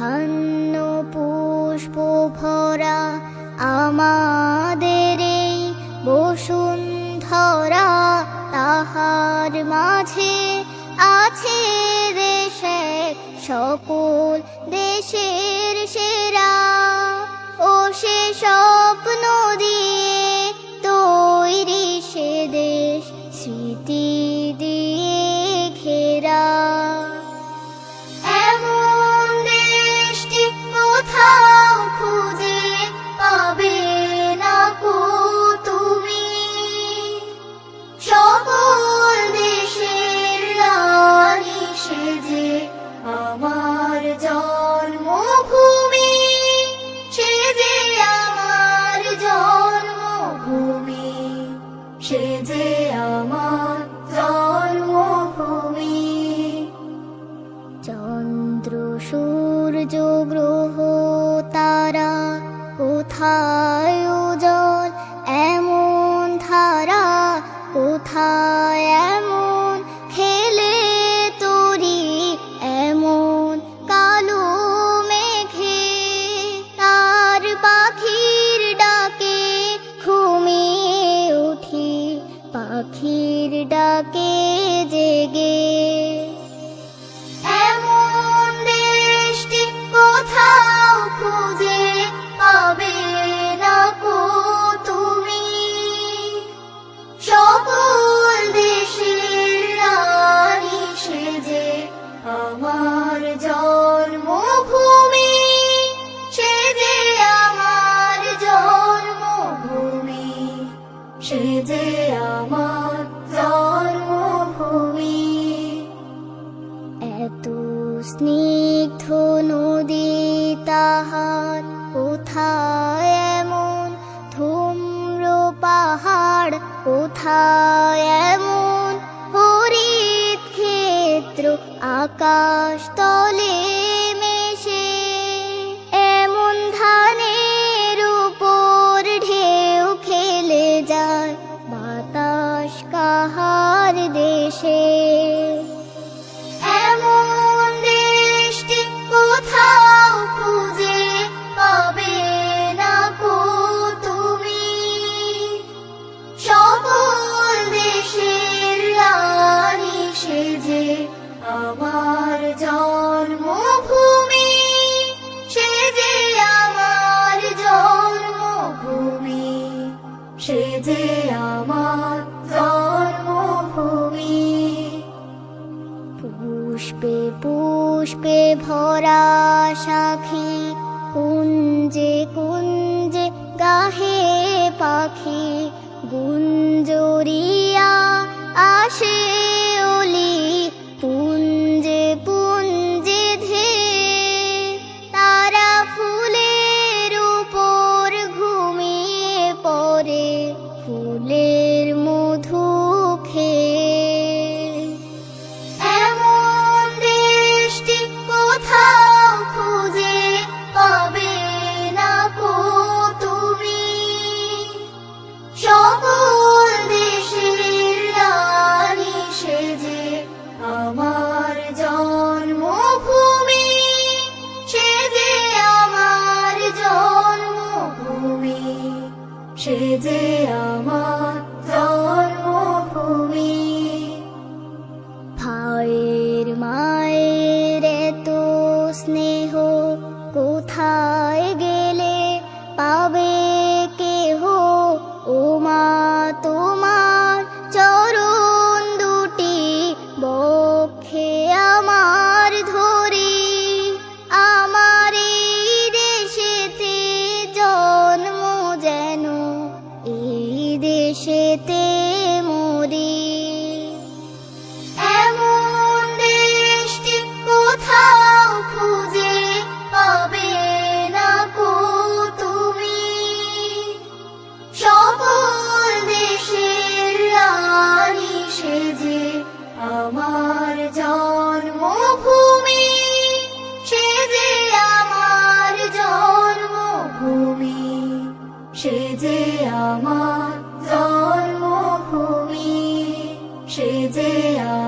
ধন্য পুষ্প ভরা আমাদের বসুন্ধরা তাহার মাঝে আছে দেশে সকল দেশের সেরা পাখির ডাকে জেগে। সে স্নিগ্ধ নদী তাহার কোথায় এমন? ধুম্র পাহাড় এমন? হরিত ক্ষেত্র আকাশ তলে পুষ্পে পুষ্পে ভরা সাখি কুঞ্জে কুঞ্জে গাহে পাখি গুঞ্জ যেতে মরি। এমন দেশটি কোথাও খুঁজে পাবে না কো তুমি। সেজে আমার সেজে আমার জন্মভূমি, সেজে আমার dear.